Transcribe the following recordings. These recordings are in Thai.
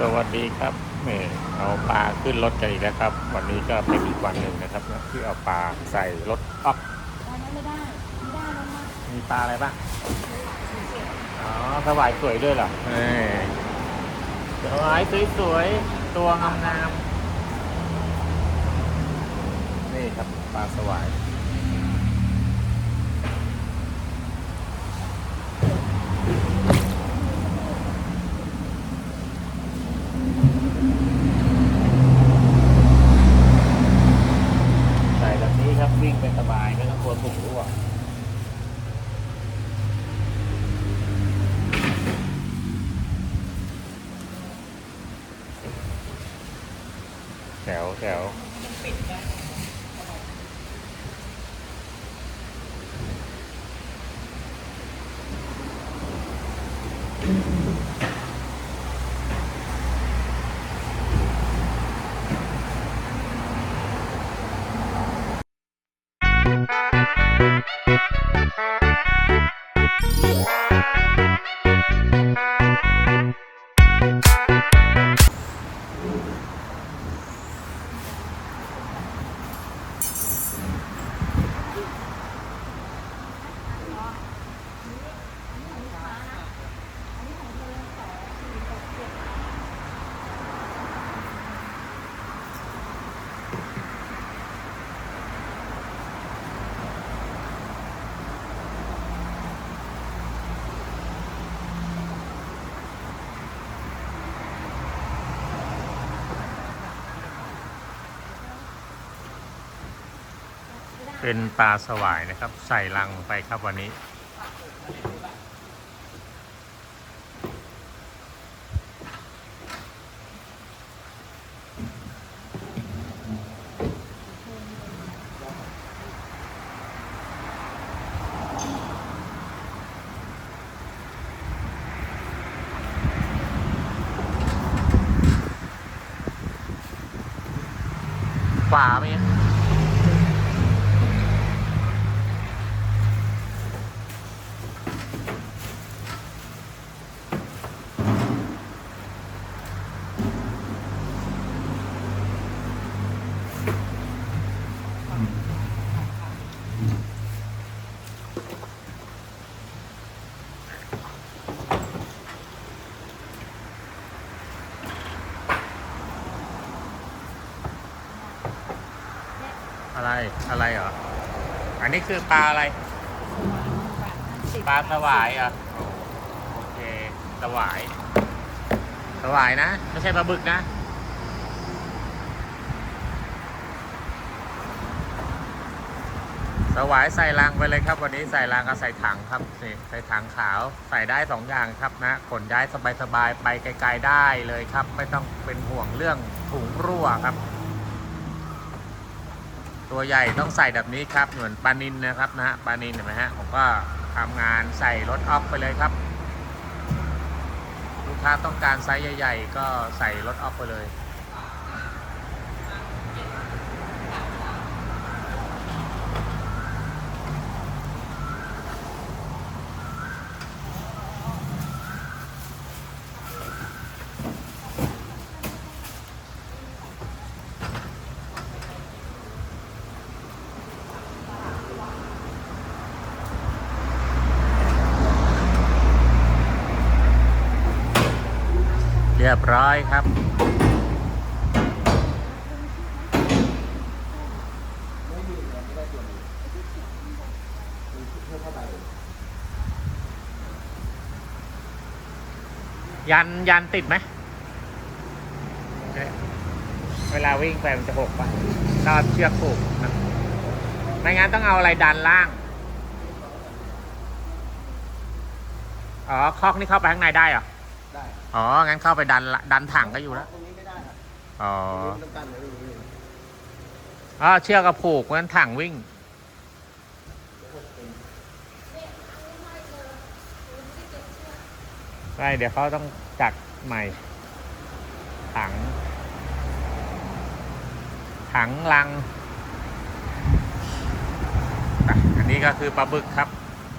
สวัสดีครับเม่เอาปลาขึ้นรถกันอีกแล้วครับ วันนี้ก็เป็นอีกวันหนึ่งนะครับนะที่เอาปลาใส่รถอ๊อกอันนั้นไม่ได้ไม่ได้แล้วนะมีปลาอะไรบ้างอ๋อสวายสวยด้วยเหรอเออสวายสวยๆตัวงามๆนี่ครับปลาสวาย ใส่แบบนี้ ครับวิ่งไปสบ เป็นปลาสวายนะครับ ใส่ลังไปครับวันนี้ขวาไหมเนี่ย อะไร อะไรเหรอ อั นนี้คือปลาอะไร ปลาสวายเหรอะโอเคสวายสวายนะ ไม่ใช่ปลาบึกนะ สวายใส่ลังไปเลยครับ วันนี้ใส่ลังกับใส่ถังครับนี่ใส่ถังขาวใส่ได้สองอย่างครับนะขนย้ายสบายๆไปไกลๆได้เลยครับ ไม่ต้องเป็นห่วงเรื่องถุงรั่วครับ ตัวใหญ่ต้องใส่แบบนี้ครับ เหมือนปลานินนะครับนะฮะปลานินเห็นไหมฮะผมก็ทำงานใส่รถออฟไปเลยครับ ลูกค้าต้องการไซส์ใหญ่ ๆ ก็ใส่รถออฟไปเลย รียบร้อยครับ ยันยันติดไหม เวลาวิ่งไปมันจะหกป่ะก็เชือกผูกนะไม่งั้นต้องเอาอะไรดันล่าง อ๋อ คอกนี่เข้าไปข้างในได้เหรอ ได้อ๋อ งั้นเข้าไปดันละดันถังก็อยู่แล้วตรงนี้ไม่ได้ครับอ๋อตรงนี้ต้องการไว้ตรงนี้อ๋อเชือกกระผูกงั้นถังวิ่งใช่เดี๋ยวเขาต้องจัดใหม่ ถัง ถังลังอะอันนี้ก็คือปลาบึกครับ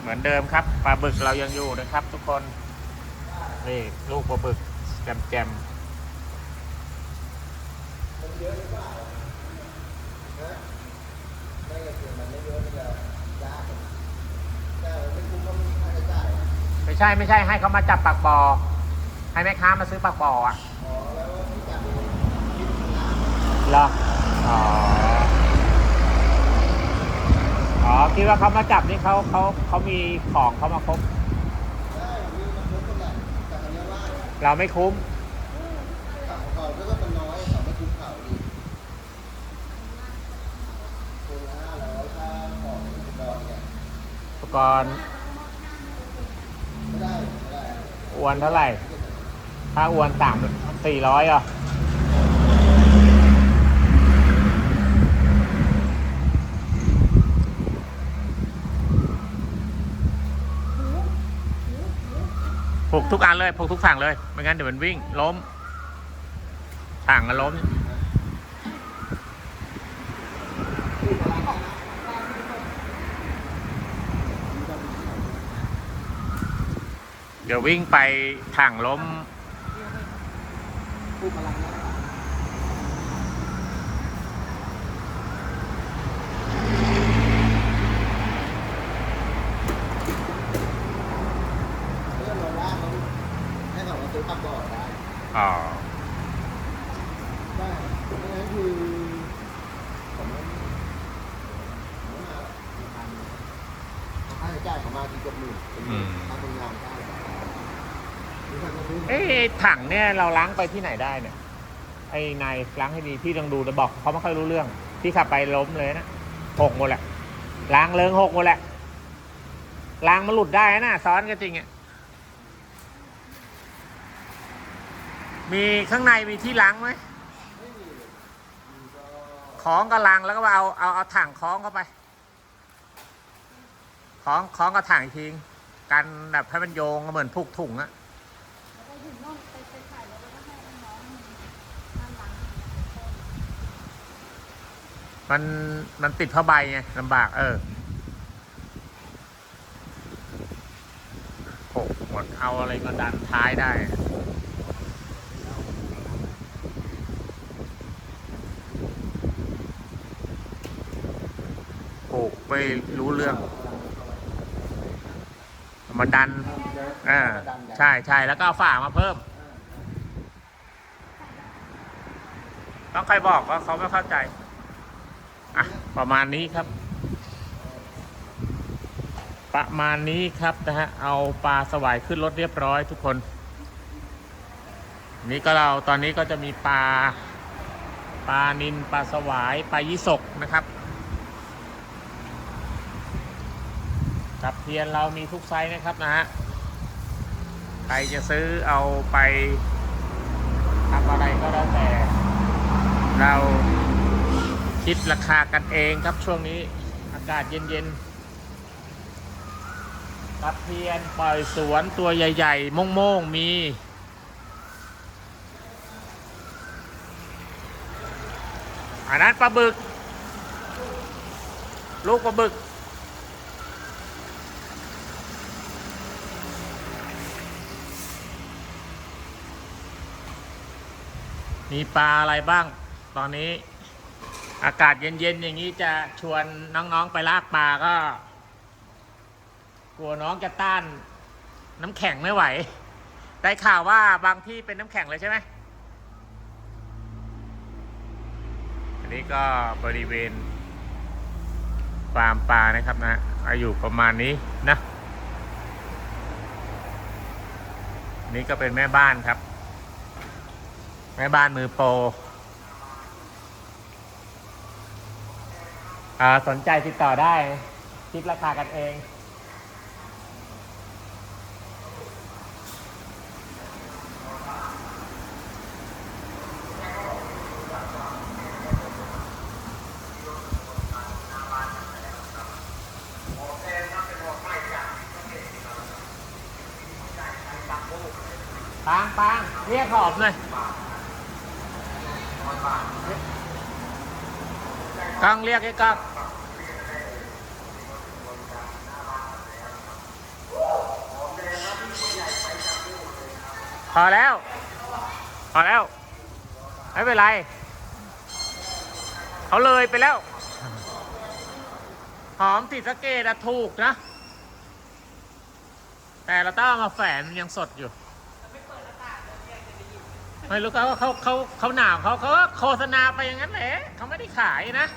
เหมือนเดิมครับ ปลาบึกเรายังอยู่นะครับทุกคน นี่ลูกปลาบึกแจมๆเยอะหรือเปล่าฮะได้เงินเดือนมันไม่เยอะมันจะยากแต่ไม่คุ้มไม่ใช่ไม่ใช่ให้เขามาจับปากบอให้แม่ค้ามาซื้อปากบออะอ๋อแล้วที่จัดเองคิดงานเหรออ๋ออ๋อคิดว่าเขามาจับนี่เขาเขาเขามีของเขามาครบ ได้มีมันคุ้มกันแหละแต่อันนี้ว่า เราไม่คุ้มเขาเขาก็ต้องมันน้อยเขาไม่คุ้มเขาอีกคนละห้าร้อยค่าของอุปกรณ์เนี่ยอุปกรณ์ไม่ได้ไม่ได้อวนเท่าไหร่ ถ้าอวนสามสี่ร้อยอะ ผูกทุกอันเลยผูกทุกฝั่งเลย ไม่งั้นเดี๋ยวมันวิ่ง ล้มถังก็ล้ม เดี๋ยววิ่งไปถังล้ม ผู้พลังงานเรื่องเราล่างเขาให้เขามาซื้อปักบ่อได้ อ๋อ ได้ไม่งั้นคือผมไม่ผมไม่มาพันค่าใช้จ่ายเขามาทีเกือบหมื่นเป็น อืม ค่าคนงานได้มีการมาซื้อ เอ้ย ถังเนี่ยเราล้างไปที่ไหนได้เนี่ย ไอ้นายล้างให้ดีพี่ต้องดูแต่บอกเขาไม่ค่อยรู้เรื่องพี่ขับไปล้มเลยนะหกหมดแหละล้างเลิงหกหมดแหละล้างมันหลุดได้นะซ้อนกันจริงอะมีข้างในมีที่ล้างไหมคล้องกับลังแล้วก็เอาเอาเอาถังคล้องเข้าไปคล้องคล้องกับถังอีกทีกันแบบให้มันโยงเหมือนผูกถุงอะ แล้วก็ถึงน้องไปไปขายแล้วก็ให้น้องมันหลัง มันมันติดผ้าใบไงลำบาก เออโหหมดเอาอะไรมาดันท้ายได้โอ้ไม่รู้เรื่อง มาดันอ่าใช่ใช่แล้วก็เอามาเพิ่ม ต้องใครบอกว่าเขาไม่เข้าใจ ประมาณนี้ครับ ประมาณนี้ครับนะฮะเอาปลาสวายขึ้นรถเรียบร้อยทุกคน นี่ก็เราตอนนี้ก็จะมีปลาปลานินปลาสวายปลายี่สกนะครับกับเทียนเรามีทุกไซส์นะครับนะฮะใครจะซื้อเอาไปทำอะไรก็แล้วแต่เรา คิดราคากันเองครับช่วงนี้อากาศเย็นๆกับเทียนปล่อยสวนตัวใหญ่ๆโม่งๆมีอันนั้นปลาบึก ลูกปลาบึก มีปลาอะไรบ้างตอนนี้ อากาศเย็นๆอย่างนี้จะชวนน้องๆไปลากปลาก็ กลัวน้องจะต้านน้ำแข็งไม่ไหว ได้ข่าวว่าบางที่เป็นน้ำแข็งเลยใช่ไหมอันนี้ก็บริเวณฟาร์มปลานะครับนะอายุประมาณนี้นะนี่ก็เป็นแม่บ้านครับ แม่บ้านมือโปร อ่าสนใจติดต่อได้คิดราคากันเองปางปางเรียกขอบหน่อยกล้องเรียกไอ้กล้อง พอแล้ว พอแล้ว ไม่เป็นไร เขาเลยไปแล้ว หอมติดสะเกดอะถูกนะ แต่เราต้องเอามาแฝนมันยังสดอยู่ ไม่รู้เขาเขาเขาเขาหนาวเขาเขาก็โฆษณาไปอย่างนั้นแหละเขาไม่ได้ขายนะ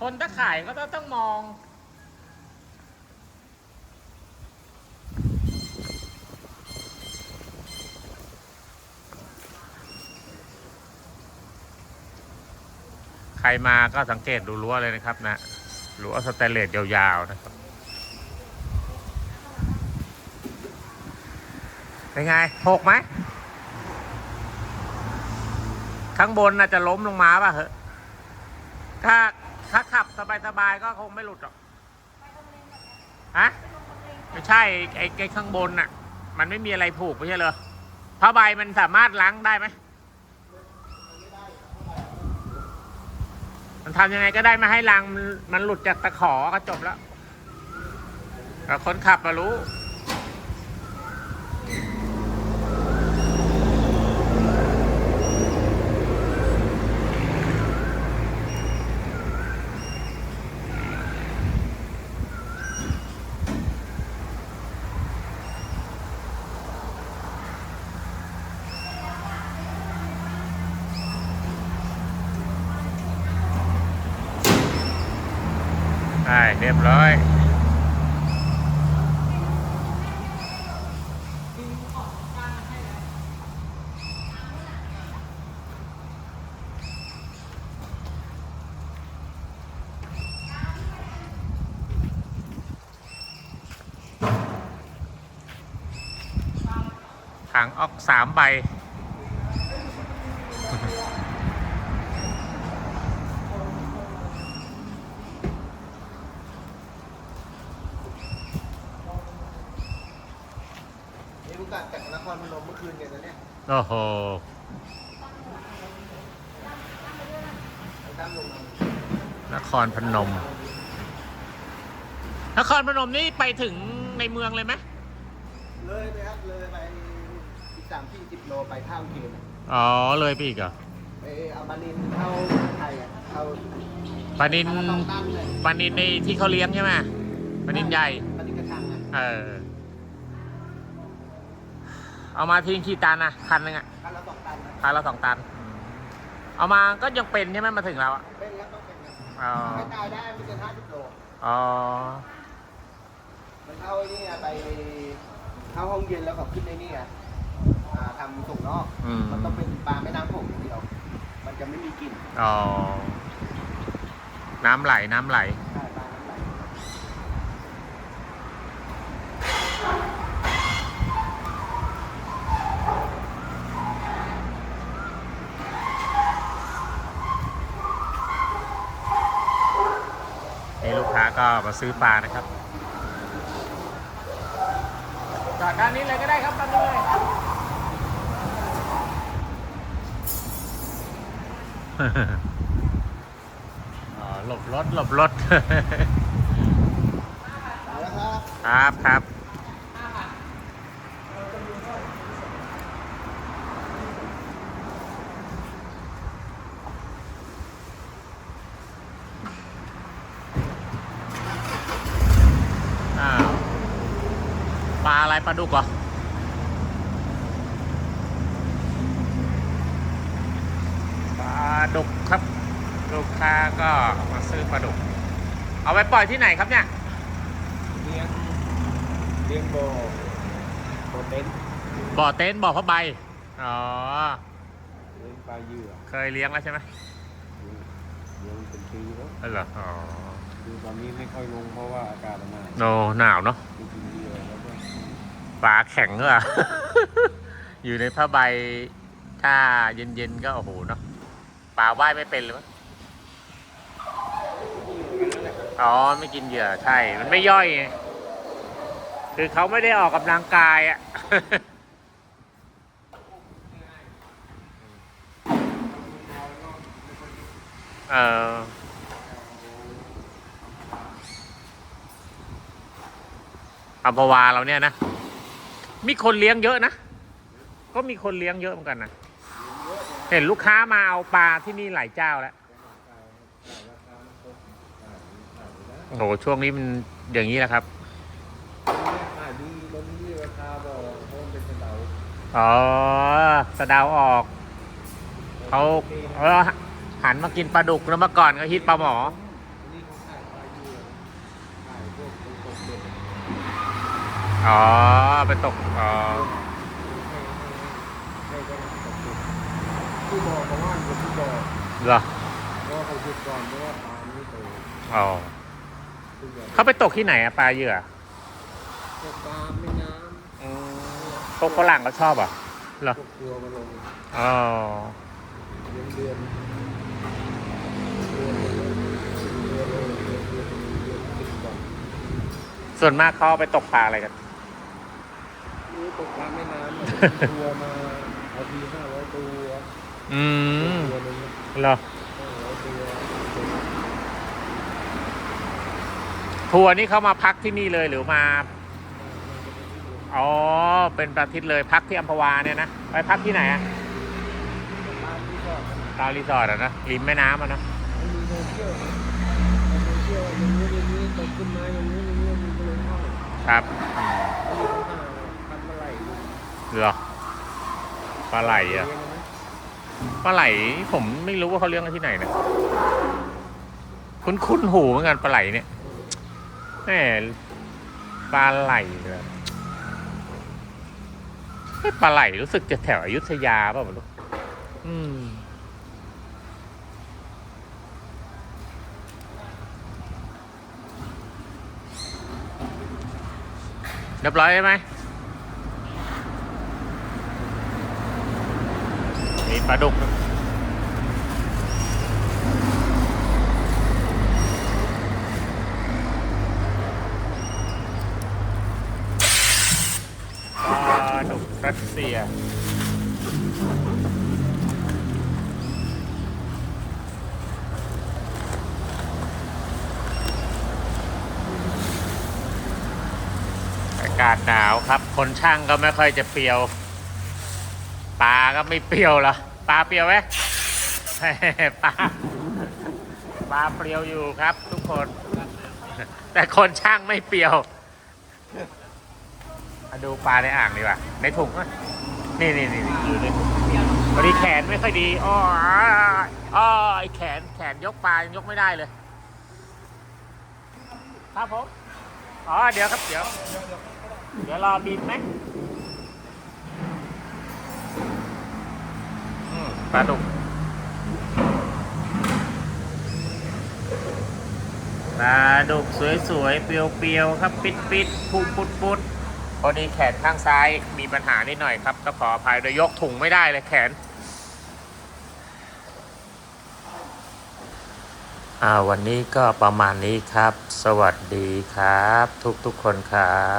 คนถ้าขายก็ต้องต้องมอง ใครมาก็สังเกตดูรั้วเลยนะครับนะรั้วสแตนเลสยาวๆนะครับเป็นไงหกไหม ข้างบนน่าจะล้มลงมาป่ะเหอะถ้าถ้าขับสบายๆก็คงไม่หลุดหรอกฮะไม่ใช่ไอ้ไอ้ข้างบนน่ะ มันไม่มีอะไรผูกไม่ใช่เหรอผ้าใบมันสามารถล้างได้ไหม มันทำยังไงก็ได้ไม่ให้รังมันมันหลุดจากตะขอก็จบแล้วแต่คนขับมารู้ ช่เรียบร้อย ถังออกสามใบ นี่ลูกกาจากน ครพนมเมื่อคืนกันนะเนี่ยโอ้โหไปตั้งลงมานครพนม นครพนมนี่ไปถึงในเมืองเลยไหมเลยไปครับเลยไปอีกสามที่สิบโลไปเข้าเกณฑ์อ๋อ เลยไปอีกเหรอไปเอาบานินเข้าไทยอะเข้าปลานินเข้าต้องตั้งเลยปลานินในที่เขาเลี้ยงใช่ไหมปลานินใหญ่บานินกระชังอะ เออ เอามาทิ้งกี่ตันนะคันหนึงอะคันละสองตันนะคันละสองตัน เอามาก็ยังเป็นใช่ไหมมาถึงเราอะเป็นครับต้องเป็นครับอ๋อไม่ตายได้ไม่เกินห้าสิบโล อ๋อมันเข้าไอ้นี่อะไปเข้าห้องเย็นแล้วก็ขึ้นในนี่อะอ่าทำส่งนอก อืมมันต้องเป็นปลาแม่น้ำโขงอย่างเดียว มันจะไม่มีกลิ่นอ๋อน้ำไหลน้ำไหลใช่ปลาน้ำไหล นี่ลู ก็มาซื้อปลานะครับจากด้านนี้เลยก็ได้ครับด้านนี้เลยหลบรถหลบรถ ครับครับครับอ้าวปลา อะไรปลาดุกเหรอปลาดุกครับ ลูกค้าก็มาซื้อปลาดุก เอาไปปล่อยที่ไหนครับเนี่ยเลี้ยงเลี้ยงโบโบเต็นบ่อเต็นท์บ่อผ้าใบอ๋อเลี้ยงปลาเหยื่อเคยเลี้ยงแล้วใช่ไหมเลี้ยงเป็นปีแล้วเออเหรออ๋อคือตอนนี้ไม่ค่อยลงเพราะว่าอากาศมันหนาวโนหนาวเนาะ ไปกินเหยื่อแล้วก็ ปลาแข็งเหรออยู่ในผ้าใบ ถ้าเย็นๆก็โอ้โหเนาะปลาว่ายไม่เป็นเลยมั้ยอ๋อไม่กินเหยื่อใช่ มันไม่ย่อยไงคือเขาไม่ได้ออกกำลังกายอะ่ะเอออัมพวาเราเนี่ยนะ มีคนเลี้ยงเยอะนะ ก็มีคนเลี้ยงเยอะเหมือนกันนะ เห็นลูกค้ามาเอาปลาที่นี่หลายเจ้าแล้ว โอ้โห ช่วงนี้มันอย่างนี้แหละครับ ขายดีลดที่ราคาบอกเพราะมันเป็นสะเดาอ๋อ สะเดาวออก เขาเออหันมากินปลาดุกแล้วเมื่อก่อนก็ฮิตปลาหมอเขาขายปลาเยื่อขายพวกตกตกเด็ด อ๋อ ไปตก อ๋อให้ให้ให้ก็ตกเด็ดที่บอกเขาว่าอยู่ที่บอเหรอ เพราะว่าเขาหยุดก่อนเพราะว่าปลาไม่โตอ๋อทุกเขาไปตกที่ไหนอะปลาเหยื่อพวกปลาแม่น้พวกฝรั่งเขาชอบอะเหรอพวกตัวมาลงอ๋อ เดือนเดือนเดือนเดือนเดือนเดือนเดือนเดือนเดือนเดือนติดก่อนส่วนมากเขาเอาไปตกปลาอะไรกัน นี่ตกปลาแม่น้ำอะตัวมาเอาทีห้าร้อยตัวอืมตัวหนึงเหรอห้าร้อยตัวทัวร์นี่เขามาพักที่นี่เลยหรือมา อ๋อ เป็นประทิตย์เลยพักที่อัมพวาเนี่ยนะ ไปพักที่ไหนอะปลาที่ก็ตามรีสอร์ทอะนะ ริมแม่น้ำอะนะ มันมีโซเชียลโซเชียลอย่างนี้อย่างนี้ตกขึ้นมาอย่างนี้อย่างนี้มันก็เลยเข้าครับอันนี้เขาหาพันเมื่อไหร่ เหรอปลาไหลอะเลี้ยงนะปลาไหลผมไม่รู้ว่าเขาเลี้ยงกันที่ไหนนะคุ้นคุ้นหูเหมือนกันปลาไหลเนี่ยแหมปลาไหลเลยเอ๊ะปลาไหลรู้สึกจะแถวอยุธยาเปล่าไม่รู้อืมเรียบร้อยใช่ไหม มีปลาดุกปลาดุกรัสเซียอากาศหนาวครับ คนช่างก็ไม่ค่อยจะเปรียว ก็ไม่เปรี้ยวหรอปลาเปรี้ยวไหมปลาปลาเปรี้ยวอยู่ครับ ทุกคน แต่คนช่างไม่เปรี้ยวมาดูปลาในอ่างดีกว่าในถุงอะนี่นี่นี่อยู่ในถุงพอดีแขนไม่ค่อยดีอ้ออ้อไอแขนแขนยกปลายังยกไม่ได้เลย ครับผมอ๋อเดี๋ยวครับเดี๋ยว เดี๋ยวรอบินไหม ปลาดุกปลาดุกสวยๆ เปรียวๆ ครับ ปิดๆพุงปุดๆพอดีแขนข้างซ้ายมีปัญหานิดหน่อยครับต้องขออภัยโดยยกถุงไม่ได้เลยแขนอ่าวันนี้ก็ประมาณนี้ครับ สวัสดีครับ ทุกๆคนครับ